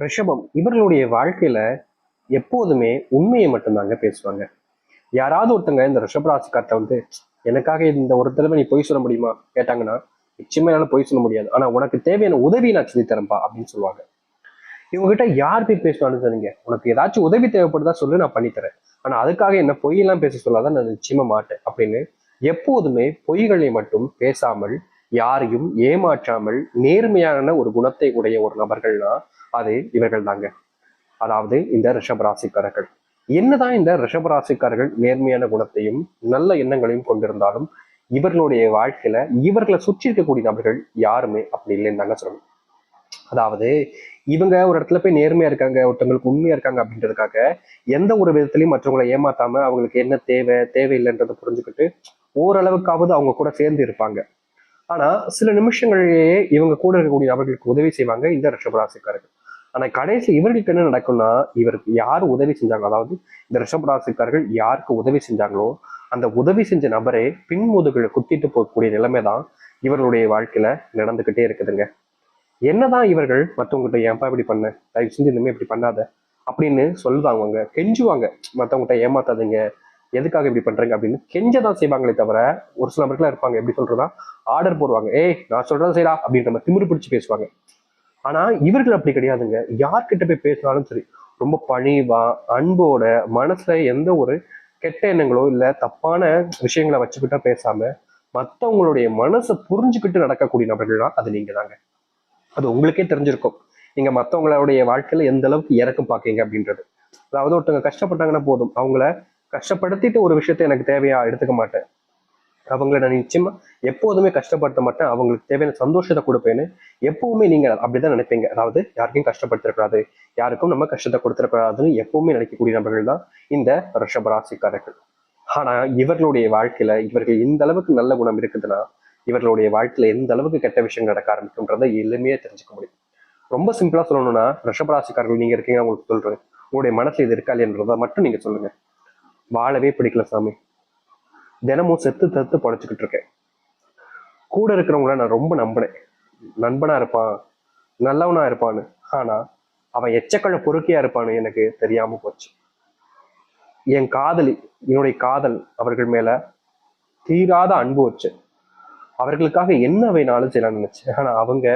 ரிஷபம் இவர்களுடைய வாழ்க்கையில எப்போதுமே உண்மையை மட்டும்தாங்க பேசுவாங்க. யாராவது ஒருத்தங்க இந்த ரிஷபராசிக்கார்ட்ட வந்து எனக்காக இந்த ஒரு தடவை நீ பொய் சொல்ல முடியுமா? கேட்டாங்கன்னா நிச்சயமா என்னால பொய் சொல்ல முடியாது. ஆனா உனக்கு தேவையான உதவி நான் சொல்லி தரேன்ப்பா அப்படின்னு சொல்லுவாங்க. இவங்க கிட்ட யார் போய் பேசணும்னு சொன்னீங்க உனக்கு ஏதாச்சும் உதவி தேவைப்படுதா சொல்லு நான் பண்ணித்தரேன் ஆனா அதுக்காக என்ன பொய்யெல்லாம் பேச சொல்லாதான் நான் நிச்சயமா மாட்டேன் அப்படின்னு எப்போதுமே பொய்களை மட்டும் பேசாமல் யாரையும் ஏமாற்றாமல் நேர்மையான ஒரு குணத்தை உடைய ஒரு நபர்கள்னா அது இவர்கள் தாங்க அதாவது இந்த ரிஷபராசிக்காரர்கள் என்னதான் இந்த ரிஷபராசிக்காரர்கள் நேர்மையான குணத்தையும் நல்ல எண்ணங்களையும் கொண்டிருந்தாலும் இவர்களுடைய வாழ்க்கையில இவர்களை சுற்றி இருக்கக்கூடிய நபர்கள் யாருமே அப்படி இல்லைன்னு தாங்க சொல்லணும். அதாவது இவங்க ஒரு இடத்துல போய் நேர்மையா இருக்காங்க ஒருத்தவங்களுக்கு உண்மையா இருக்காங்க அப்படின்றதுக்காக எந்த ஒரு விதத்திலையும் மற்றவங்களை ஏமாத்தாம அவங்களுக்கு என்ன தேவை தேவையில்லைன்றதை புரிஞ்சுக்கிட்டு ஓரளவுக்காவது அவங்க கூட சேர்ந்து இருப்பாங்க. ஆனா சில நிமிஷங்களிலேயே இவங்க கூட இருக்கக்கூடிய நபர்களுக்கு உதவி செய்வாங்க இந்த ரிஷபராசிக்காரர்கள். ஆனா கடைசி இவர்களுக்கு என்ன நடக்கும்னா இவருக்கு யார் உதவி செஞ்சாங்க? அதாவது இந்த ரிஷபராசிக்காரர்கள் யாருக்கு உதவி செஞ்சாங்களோ அந்த உதவி செஞ்ச நபரே பின்முதுகளை குத்திட்டு போகக்கூடிய நிலைமை தான் இவர்களுடைய வாழ்க்கையில நடந்துகிட்டே இருக்குதுங்க. என்னதான் இவர்கள் மற்றவங்ககிட்ட ஏன்பா இப்படி பண்ண? தயவு செஞ்சு இனிமே இப்படி பண்ணாத அப்படின்னு சொல்லுவாங்க அவங்க கெஞ்சுவாங்க. மற்றவங்ககிட்ட ஏமாத்தாதீங்க. எதுக்காக இப்படி பண்றீங்க அப்படின்னு கெஞ்சதான் செய்வாங்களே தவிர ஒரு சில நபர்களா இருப்பாங்க. எப்படி சொல்றதா ஆர்டர் போடுவாங்க. ஏய் நான் சொல்றதை செய்யடா அப்படின்ற மாதிரி திமிரு பிடிச்சு பேசுவாங்க. ஆனா இவர்கள் அப்படி கிடையாதுங்க. யார்கிட்ட போய் பேசினாலும் சரி ரொம்ப பணிவா அன்போட மனசுல எந்த ஒரு கெட்ட எண்ணங்களோ இல்ல தப்பான விஷயங்களை வச்சுக்கிட்டா பேசாம மற்றவங்களுடைய மனசை புரிஞ்சுக்கிட்டு நடக்கக்கூடிய நபர்கள்னா அது நீங்க தாங்க அது உங்களுக்கே தெரிஞ்சிருக்கும். நீங்க மற்றவங்களுடைய வாழ்க்கையில எந்த அளவுக்கு இறக்கம் பாக்கீங்க அப்படின்றது. அதாவது ஒருத்தவங்க கஷ்டப்பட்டாங்கன்னா போதும். அவங்கள கஷ்டப்படுத்திட்டு ஒரு விஷயத்த எனக்கு தேவையா? எடுத்துக்க மாட்டேன். அவங்கள நான் நிச்சயமா எப்போதுமே கஷ்டப்படுத்த மாட்டேன். அவங்களுக்கு தேவையான சந்தோஷத்தை கொடுப்பேன்னு எப்பவுமே நீங்க அப்படிதான் நினைப்பீங்க. அதாவது யாருக்கும் கஷ்டப்படுத்திடக்கூடாது யாருக்கும் நம்ம கஷ்டத்தை கொடுத்துடக்கூடாதுன்னு எப்பவுமே நினைக்கக்கூடிய நபர்கள் தான் இந்த ரிஷபராசிக்காரர்கள் ஆனா இவர்களுடைய வாழ்க்கையில இவர்கள் இந்த அளவுக்கு நல்ல குணம் இருக்குதுன்னா இவர்களுடைய வாழ்க்கையில எந்த அளவுக்கு கெட்ட விஷயங்கள் நடக்க ஆரம்பிக்கும்ன்றதை எளிமையா தெரிஞ்சுக்க முடியும். ரொம்ப சிம்பிளா சொல்லணும்னா ரிஷபராசிக்காரர்கள் நீங்க இருக்கீங்க உங்களுக்கு சொல்றேன். உங்களுடைய மனசுல இது இருக்கா இல்லைன்றதை மட்டும் நீங்க சொல்லுங்க. வாழவே பிடிக்கல சாமி. தினமும் செத்து செத்து பொழைச்சிக்கிட்டு இருக்கேன். கூட இருக்கிறவங்கள நான் ரொம்ப நம்பினேன் நண்பனா இருப்பான் நல்லவனா இருப்பான்னு. ஆனா அவன் எச்சக்கள்ள பொறுக்கையா இருப்பான்னு எனக்கு தெரியாம போச்சு. என் காதலி என்னுடைய காதல் அவர்கள் மேல தீராத அன்பு வச்சு அவர்களுக்காக என்ன வேணாலும் செய்யலாம்னு நினைச்சேன். ஆனா அவங்க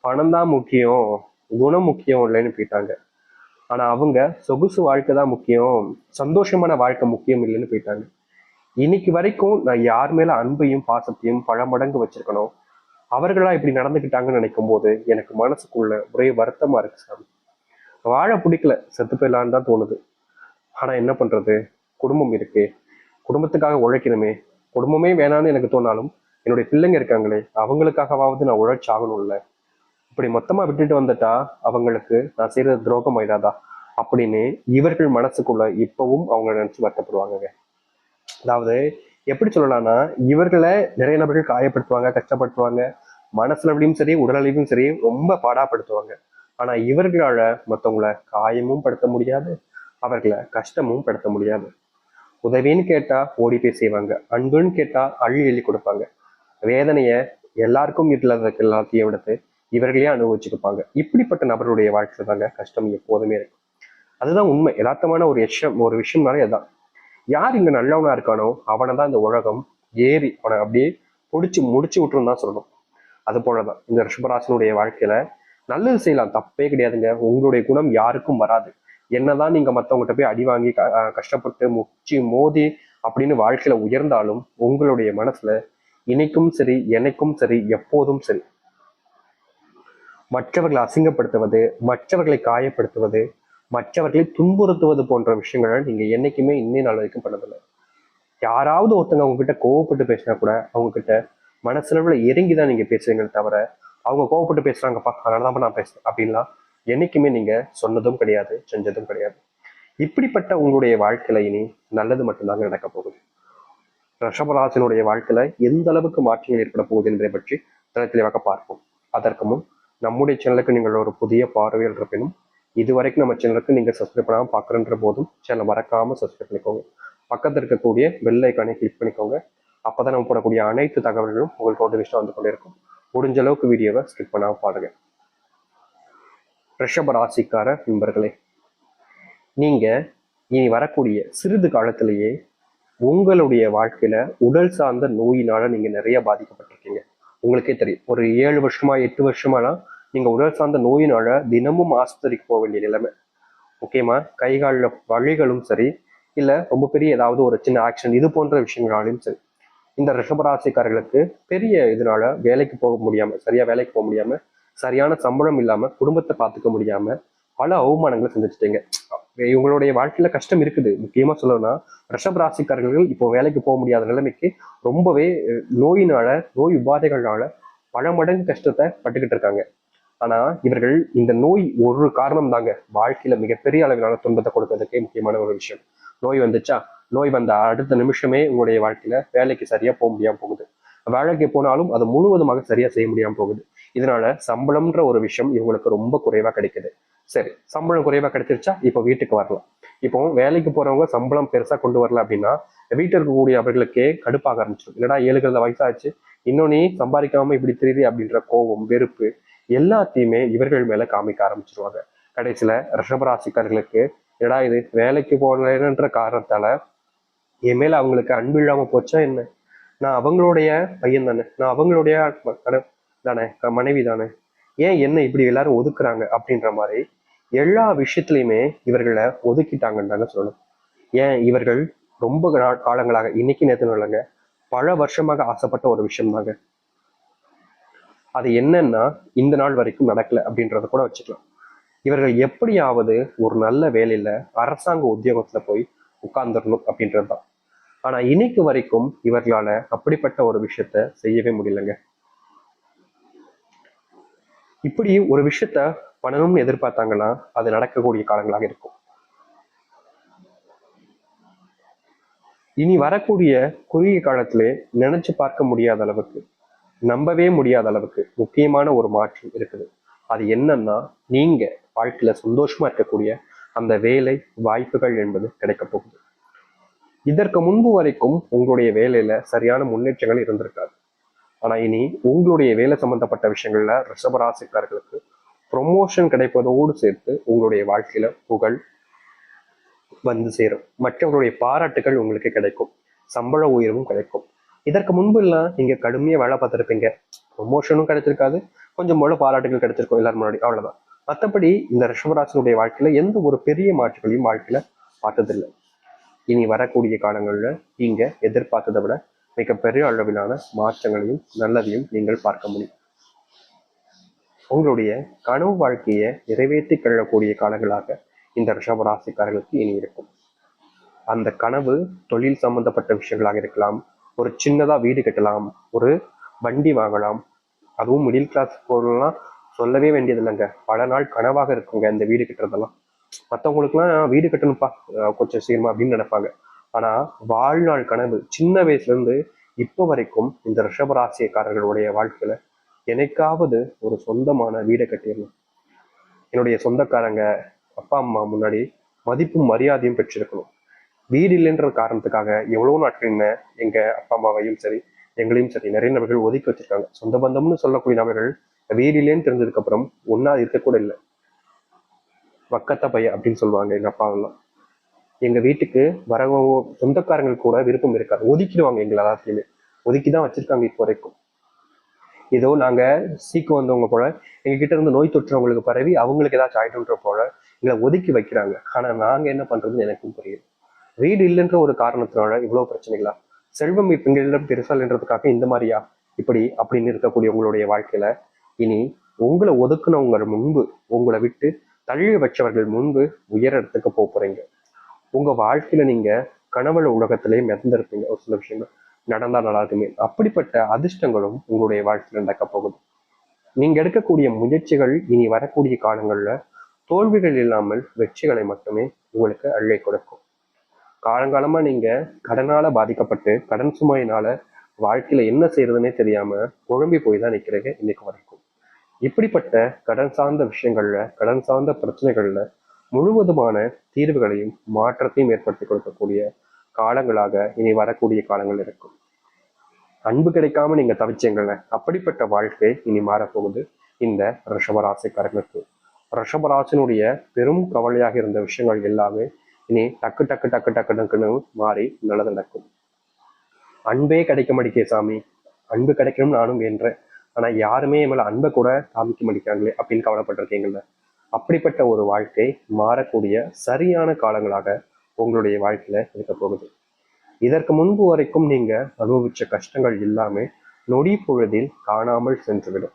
பணம் தான் முக்கியம் குணம் முக்கியம் இல்லைன்னு போயிட்டாங்க. ஆனால் அவங்க சொகுசு வாழ்க்கை தான் முக்கியம். சந்தோஷமான வாழ்க்கை முக்கியம் இல்லைன்னு போயிட்டாங்க. இன்னைக்கு வரைக்கும் நான் யார் மேல அன்பையும் பாசத்தையும் பல மடங்கு வச்சிருக்கணும் அவர்களா இப்படி நடந்துக்கிட்டாங்கன்னு நினைக்கும் போது எனக்கு மனசுக்குள்ள ஒரே வருத்தமா இருக்கு சாமி. வாழ பிடிக்கல. செத்து போயிடலான்னு தான் தோணுது. ஆனா என்ன பண்றது? குடும்பம் இருக்கு. குடும்பத்துக்காக உழைக்கணுமே. குடும்பமே வேணான்னு எனக்கு தோணாலும் என்னுடைய பிள்ளைங்க இருக்காங்களே அவங்களுக்காகவாவது நான் உழைச்சாகணும்ல. இப்படி மொத்தமாக விட்டுட்டு வந்துட்டா அவங்களுக்கு நான் செய்கிறது துரோகம் ஆயிடாதா அப்படின்னு இவர்கள் மனசுக்குள்ள இப்பவும் அவங்க நினச்சி வருத்தப்படுவாங்கங்க. அதாவது எப்படி சொல்லலாம்னா இவர்களை நிறைய நபர்கள் காயப்படுத்துவாங்க கஷ்டப்படுத்துவாங்க. மனசுலவிலையும் சரி உடலளவிலும் சரி ரொம்ப பாடாப்படுத்துவாங்க. ஆனால் இவர்களால் மற்றவங்கள காயமும் படுத்த முடியாது அவர்களை கஷ்டமும் படுத்த முடியாது. உதவின்னு கேட்டால் ஓடி போய் செய்வாங்க. அன்புன்னு கேட்டால் அள்ளி அள்ளி கொடுப்பாங்க. வேதனையை எல்லாருக்கும் இல்லாததுக்கு எல்லாத்தையும் எடுத்து இவர்களே அனுபவிச்சுருப்பாங்க இப்படிப்பட்ட நபருடைய வாழ்க்கையில் தாங்க கஷ்டம் எப்போதுமே இருக்கும். அதுதான் உண்மை. யதார்த்தமான ஒரு விஷயம் ஒரு விஷயம்னாலே அதுதான் யார் இங்க நல்லவனா இருக்கானோ அவனை தான் இந்த உலகம் ஏறி அவனை அப்படியே பிடிச்சி முடிச்சு விட்டுரும் தான் சொல்லணும். அது போலதான். இந்த ரிஷபராசனுடைய வாழ்க்கையில நல்லது செய்யலாம். தப்பே கிடையாதுங்க. உங்களுடைய குணம் யாருக்கும் வராது. என்னதான் நீங்க மத்தவங்ககிட்ட போய் அடி வாங்கி கஷ்டப்பட்டு முச்சி மோதி அப்படின்னு வாழ்க்கையில உயர்ந்தாலும் உங்களுடைய மனசுல இன்னைக்கும் சரி என்னைக்கும் சரி எப்போதும் சரி. மற்றவர்களை அசிங்கப்படுத்துவது மற்றவர்களை காயப்படுத்துவது மற்றவர்களை துன்புறுத்துவது போன்ற விஷயங்களை நீங்க என்னைக்குமே இன்னே நாள் வரைக்கும் பண்ணதில்லை. யாராவது ஒருத்தங்க உங்ககிட்ட கோவப்பட்டு பேசினா கூட அவங்க கிட்ட மனசளவுல இறங்கி தான் நீங்க பேசுறீங்களே தவிர அவங்க கோவப்பட்டு பேசுறாங்கப்பா அதனாலதான் நான் பேசுறேன். அப்படின்லாம் என்னைக்குமே நீங்க சொன்னதும் கிடையாது செஞ்சதும் கிடையாது. இப்படிப்பட்ட உங்களுடைய வாழ்க்கையில இனி நல்லது மட்டும்தாங்க நடக்க போகுது. ரிஷபராசனுடைய வாழ்க்கையில எந்த அளவுக்கு மாற்றங்கள் ஏற்பட போகுது என்பதை பற்றி தலை தெளிவாக பார்ப்போம். அதற்கு முன் நம்முடைய சேனலுக்கு நீங்கள் ஒரு புதிய பார்வையில் இருப்பினும் இதுவரைக்கும் நம்ம சேனலுக்கு நீங்கள் சப்ஸ்கிரைப் பண்ணாமல் பார்க்குறன்ற போதும் சேனலை மறக்காமல் சப்ஸ்கிரைப் பண்ணிக்கோங்க. பக்கத்தில் இருக்கக்கூடிய பெல் ஐக்கானை கிளிக் பண்ணிக்கோங்க. அப்போ தான் நம்ம போடக்கூடிய அனைத்து தகவல்களும் உங்களுக்கு நோட்டிஃபிகேஷன் வந்து கொண்டே இருக்கும் முடிஞ்ச அளவுக்கு வீடியோவை ஸ்கிப் பண்ணாமல் பாருங்கள் ரிஷப ராசிக்கார நண்பர்களே நீங்கள் இனி வரக்கூடிய சிறிது காலத்திலேயே உங்களுடைய வாழ்க்கையில் உடல் சார்ந்த நோயினால் நீங்கள் நிறைய பாதிக்கப்பட்டிருக்கீங்க. உங்களுக்கே தெரியும். ஒரு ஏழு வருஷமா எட்டு வருஷமாலாம் நீங்கள் உடல் சார்ந்த நோயினால தினமும் ஆஸ்பத்திரிக்கு போக வேண்டிய நிலைமை. முக்கியமாக கை காலில் வழிகளும் சரி இல்லை ரொம்ப பெரிய ஏதாவது ஒரு சின்ன ஆக்ஷன் இது போன்ற விஷயங்களாலையும் சரி. இந்த ரிஷபராசிக்காரர்களுக்கு பெரிய இதனால வேலைக்கு போக முடியாமல் சரியாக வேலைக்கு போக முடியாமல் சரியான சம்பளம் இல்லாமல் குடும்பத்தை பார்த்துக்க முடியாமல் பல அவமானங்களை சந்திச்சிட்டீங்க. இவங்களுடைய வாழ்க்கையில கஷ்டம் இருக்குது. முக்கியமா சொல்லணும்னா ரிஷப் ராசிக்காரர்கள் இப்போ வேலைக்கு போக முடியாத நிலைமைக்கு ரொம்பவே நோயினால நோய் உபாதைகளால பல மடங்கு கஷ்டத்தை பட்டுக்கிட்டு இருக்காங்க. ஆனா இவர்கள் இந்த நோய் ஒரு காரணம் தாங்க. வாழ்க்கையில மிகப்பெரிய அளவிலான துன்பத்தை கொடுக்கறதுக்கே முக்கியமான ஒரு விஷயம். நோய் வந்துச்சா? நோய் வந்த அடுத்த நிமிஷமே உங்களுடைய வாழ்க்கையில வேலைக்கு சரியா போக முடியாம போகுது. வேலைக்கு போனாலும் அது முழுவதுமாக சரியா செய்ய முடியாம போகுது. இதனால சம்பளம்ன்ற ஒரு விஷயம் இவங்களுக்கு ரொம்ப குறைவா கிடைக்குது. சரி சம்பளம் குறைவா கிடைச்சிருச்சா? இப்போ வீட்டுக்கு வரலாம். இப்போ வேலைக்கு போறவங்க சம்பளம் பெருசா கொண்டு வரல அப்படின்னா வீட்டில் இருக்கக்கூடிய அவர்களுக்கே கடுப்பாக ஆரம்பிச்சிடும் என்னடா ஏழுகிறத வயசாச்சு இன்னும் நீ சம்பாதிக்காம இப்படி தெரியுது அப்படின்ற கோபம் வெறுப்பு எல்லாத்தையுமே இவர்கள் மேல காமிக்க ஆரம்பிச்சிருவாங்க. கடைசியில ரிஷபராசிக்காரர்களுக்கு என்னடா இது வேலைக்கு போனேன்ற காரணத்தால என் மேல அவங்களுக்கு அன்பு இல்லாம போச்சா என்ன? நான் அவங்களுடைய பையன் தானே நான் அவங்களுடைய தானே மனைவி தானே ஏன் என்ன இப்படி எல்லாரும் ஒதுக்குறாங்க அப்படின்ற மாதிரி எல்லா விஷயத்துலையுமே இவர்களை ஒதுக்கிட்டாங்கன்றாங்க சொல்லணும். ஏன் இவர்கள் ரொம்ப நா- காலங்களாக இன்னைக்கு நேற்று இல்லைங்க பல வருஷமாக ஆசைப்பட்ட ஒரு விஷயம் தாங்க அது என்னன்னா இந்த நாள் வரைக்கும் நடக்கல அப்படின்றத கூட வச்சுக்கலாம். இவர்கள் எப்படியாவது ஒரு நல்ல வேலையில அரசாங்க உத்தியோகத்துல போய் உட்கார்ந்துடணும் அப்படின்றது தான் ஆனா இன்னைக்கு வரைக்கும் இவர்களால அப்படிப்பட்ட ஒரு விஷயத்த செய்யவே முடியலங்க. இப்படி ஒரு விஷயத்த பண்ணணும்னு எதிர்பார்த்தாங்கன்னா அது நடக்கக்கூடிய காலங்களாக இருக்கும். இனி வரக்கூடிய குறுகிய காலத்திலே நினைச்சு பார்க்க முடியாத அளவுக்கு நம்பவே முடியாத அளவுக்கு முக்கியமான ஒரு மாற்றம் இருக்குது. அது என்னன்னா நீங்க வாழ்க்கையில சந்தோஷமா இருக்கக்கூடிய அந்த வேலை வாய்ப்புகள் என்பது கிடைக்க போகுது. இதற்கு முன்பு வரைக்கும் உங்களுடைய வேலையில சரியான முன்னேற்றங்கள் இருந்திருக்காது. ஆனா இனி உங்களுடைய வேலை சம்பந்தப்பட்ட விஷயங்கள்ல ரிஷபராசிக்காரர்களுக்கு ப்ரொமோஷன் கிடைப்பதோடு சேர்த்து உங்களுடைய வாழ்க்கையில புகழ் வந்து சேரும். மற்றவங்களுடைய பாராட்டுகள் உங்களுக்கு கிடைக்கும். சம்பள உயர்வும் கிடைக்கும். இதற்கு முன்பு எல்லாம் நீங்க கடுமையா வேலை பார்த்துருப்பீங்க. ப்ரொமோஷனும் கிடைச்சிருக்காது. கொஞ்சம் போல பாராட்டுகள் கிடைச்சிருக்கும் எல்லாரும் முன்னாடி. அவ்வளவுதான். மற்றபடி இந்த ரிஷபராசனுடைய வாழ்க்கையில எந்த ஒரு பெரிய மாற்றங்களையும் வாழ்க்கையில பார்த்ததில்லை. இனி வரக்கூடிய காலங்களில் நீங்கள் எதிர்பார்த்ததை விட மிகப்பெரிய அளவிலான மாற்றங்களையும் நல்லதையும் நீங்கள் பார்க்க முடியும். உங்களுடைய கனவு வாழ்க்கையை நிறைவேற்றி கொள்ளக்கூடிய காலங்களாக இந்த ரிஷபராசிக்காரர்களுக்கு இனி இருக்கும். அந்த கனவு தொழில் சம்பந்தப்பட்ட விஷயங்களாக இருக்கலாம் ஒரு சின்னதாக வீடு கட்டலாம் ஒரு வண்டி வாங்கலாம். அதுவும் மிடில் கிளாஸ் பொருள்லாம் சொல்லவே வேண்டியது இல்லைங்க பல நாள் கனவாக இருக்குங்க இந்த வீடு கட்டுறதெல்லாம். மற்றவங்களுக்குலாம் வீடு கட்டணும்ப்பா. கொஞ்சம் சீக்கிரமா அப்படின்னு நினைப்பாங்க. ஆனா வாழ்நாள் கனவு சின்ன வயசுல இருந்து இப்போ வரைக்கும் இந்த ரிஷபராசியக்காரர்களுடைய வாழ்க்கையில எனக்காவது ஒரு சொந்தமான வீடை கட்டிடணும். என்னுடைய சொந்தக்காரங்க அப்பா அம்மா முன்னாடி மதிப்பும் மரியாதையும் பெற்றிருக்கணும். வீடு இல்லைன்ற காரணத்துக்காக எவ்வளவு நாட்கள் என்ன எங்க அப்பா அம்மாவையும் சரி எங்களையும் சரி நிறைய நபர்கள் ஒதுக்கி வச்சிருக்காங்க. சொந்த பந்தம்னு சொல்லக்கூடிய நபர்கள் வீடு இல்லைன்னு தெரிஞ்சதுக்கு அப்புறம் ஒன்னா இருக்கக்கூட இல்லை. வக்கத்த பைய அப்படின்னு சொல்லுவாங்க எங்க அப்பாவெல்லாம் எங்க வீட்டுக்கு வரவங்க சொந்தக்காரங்களுக்கு கூட விருப்பம் இருக்காது. ஒதுக்கிடுவாங்க எங்களை எல்லாத்தையுமே. ஒதுக்கி தான் வச்சிருக்காங்க இப்போ வரைக்கும். ஏதோ நாங்க சீக்கு வந்தவங்க போல எங்ககிட்ட இருந்து நோய் தொற்றுறவங்களுக்கு பரவி அவங்களுக்கு ஏதாச்சும் ஆயிட்டுன்ற போல எங்களை ஒதுக்கி வைக்கிறாங்க. ஆனா நாங்க என்ன பண்றதுன்னு எனக்கும் புரியுது வீடு இல்லைன்ற ஒரு காரணத்தினால இவ்வளவு பிரச்சனைகளா? செல்வம் இப்போ எங்களிடம் இந்த மாதிரியா? இப்படி அப்படின்னு இருக்கக்கூடிய உங்களுடைய வாழ்க்கையில இனி உங்களை ஒதுக்குனவங்க முன்பு உங்களை விட்டு தள்ளி வச்சவர்கள் முன்பு உயர் இடத்துக்கு போக போறீங்க. உங்க வாழ்க்கையில நீங்க கனவுல உலகத்திலேயே மிதந்திருப்பீங்க. ஒரு சில விஷயங்கள் நடந்தா நல்லா இருக்குமே அப்படிப்பட்ட அதிர்ஷ்டங்களும் உங்களுடைய வாழ்க்கையில நடக்க போகுது. நீங்க எடுக்கக்கூடிய முயற்சிகள் இனி வரக்கூடிய காலங்கள்ல தோல்விகள் இல்லாமல் வெற்றிகளை மட்டுமே உங்களுக்கு அள்ளி கொடுக்கும். காலங்காலமா நீங்க கடனால பாதிக்கப்பட்டு கடன் சுமையினால வாழ்க்கையில என்ன செய்யறதுன்னே தெரியாம குழம்பி போய் தான் நிக்கிறீங்க இன்னைக்கு வரைக்கும். இப்படிப்பட்ட கடன் சார்ந்த விஷயங்கள்ல கடன் சார்ந்த பிரச்சனைகள்ல முழுவதுமான தீர்வுகளையும் மாற்றத்தையும் ஏற்படுத்தி கொடுக்கக்கூடிய காலங்களாக இனி வரக்கூடிய காலங்கள் இருக்கும். அன்பு கிடைக்காம நீங்க தவிச்சீங்கல்ல அப்படிப்பட்ட வாழ்க்கை இனி மாறப்போகுது. இந்த ரிஷபராசிக்காரர்களுக்கு. ரிஷபராசினுடைய பெரும் கவலையாக இருந்த விஷயங்கள் எல்லாமே இனி டக்கு டக்கு டக்கு டக்கு டக்குன்னு மாறி நல்லது நடக்கும் அன்பே கிடைக்க மாட்டேக்கே சாமி. அன்பு கிடைக்கணும் நானும் வேண்டேன் ஆனா யாருமே என் அன்பை கூட காமிக்க மாட்டேங்கிறாங்களே அப்படின்னு கவலைப்பட்டிருக்கீங்கல்ல அப்படிப்பட்ட ஒரு வாழ்க்கை மாறக்கூடிய சரியான காலங்களாக உங்களுடைய வாழ்க்கையில இருக்க போகுது. இதற்கு முன்பு வரைக்கும் நீங்க அனுபவிச்ச கஷ்டங்கள் எல்லாமே நொடி பொழுதில் காணாமல் சென்றுவிடும்.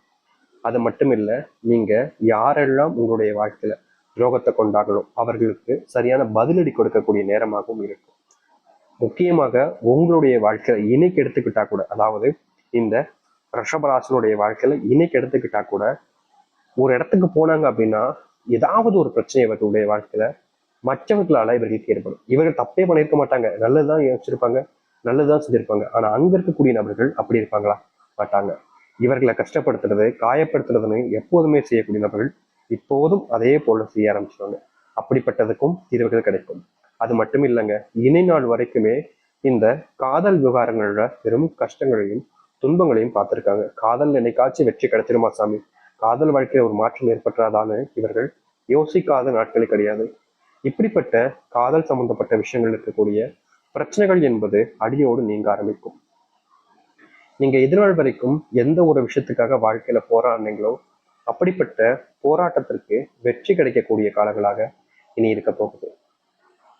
அது மட்டும் இல்ல நீங்க யாரெல்லாம் உங்களுடைய வாழ்க்கையில துரோகத்தை கொண்டார்களோ அவர்களுக்கு சரியான பதிலடி கொடுக்கக்கூடிய நேரமாகவும் இருக்கும். முக்கியமாக உங்களுடைய வாழ்க்கையில இன்னைக்கு எடுத்துக்கிட்டா கூட அதாவது இந்த ரிஷபராசனுடைய வாழ்க்கையில இன்னைக்கு எடுத்துக்கிட்டா கூட ஒரு இடத்துக்கு போனாங்க அப்படின்னா ஏதாவது ஒரு பிரச்சனை இவர்களுடைய வாழ்க்கையில மற்றவர்களால இவர்களுக்கு ஏற்படும் இவர்கள் தப்பே பண்ணியிருக்க மாட்டாங்க. நல்லதுதான் யோசிச்சிருப்பாங்க. நல்லதுதான் செஞ்சிருப்பாங்க. ஆனா அங்க இருக்கக்கூடிய நபர்கள் அப்படி இருப்பாங்களா? மாட்டாங்க. இவர்களை கஷ்டப்படுத்துறது காயப்படுத்துறதுன்னு எப்போதுமே செய்யக்கூடிய நபர்கள் இப்போதும் அதே போல செய்ய ஆரம்பிச்சிருவாங்க. அப்படிப்பட்டதுக்கும் தீர்வுகள் கிடைக்கும். அது மட்டும் இல்லைங்க இணை நாள் வரைக்குமே இந்த காதல் விவகாரங்களோட பெரும் கஷ்டங்களையும் துன்பங்களையும் பார்த்திருக்காங்க. காதல் நினைக்காச்சு வெற்றி கிடைச்சிருமா சாமி? காதல் வாழ்க்கையில ஒரு மாற்றம் ஏற்பட்டாதான்னு இவர்கள் யோசிக்காத நாட்களே கிடையாது. இப்படிப்பட்ட காதல் சம்பந்தப்பட்ட விஷயங்கள் இருக்கக்கூடிய பிரச்சனைகள் என்பது அடியோடு நீங்க ஆரம்பிக்கும். நீங்க எதிர்நாள் வரைக்கும் எந்த ஒரு விஷயத்துக்காக வாழ்க்கையில போராடினீங்களோ அப்படிப்பட்ட போராட்டத்திற்கு வெற்றி கிடைக்கக்கூடிய காலங்களாக இனி இருக்க போகுது.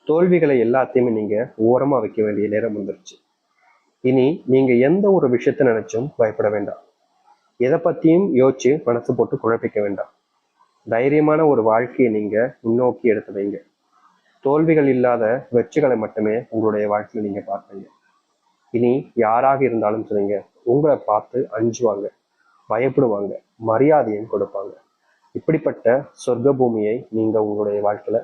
தோல்விகளை எல்லாத்தையுமே நீங்க ஓரமா வைக்க வேண்டிய நேரம் வந்துருச்சு. இனி நீங்க எந்த ஒரு விஷயத்தை நினைச்சும் பயப்பட வேண்டாம். எதை பத்தியும் யோசிச்சு மனசு போட்டு குழப்பிக்க வேண்டாம். தைரியமான ஒரு வாழ்க்கையை நீங்க முன்னோக்கி எடுத்து வைங்க. தோல்விகள் இல்லாத வெற்றிகளை மட்டுமே உங்களுடைய வாழ்க்கையில நீங்க பார்ப்பீங்க. இனி யாராக இருந்தாலும் சொல்லுங்க உங்களை பார்த்து அஞ்சுவாங்க பயப்படுவாங்க மரியாதையும் கொடுப்பாங்க. இப்படிப்பட்ட சொர்க்க பூமியை நீங்க உங்களுடைய வாழ்க்கையில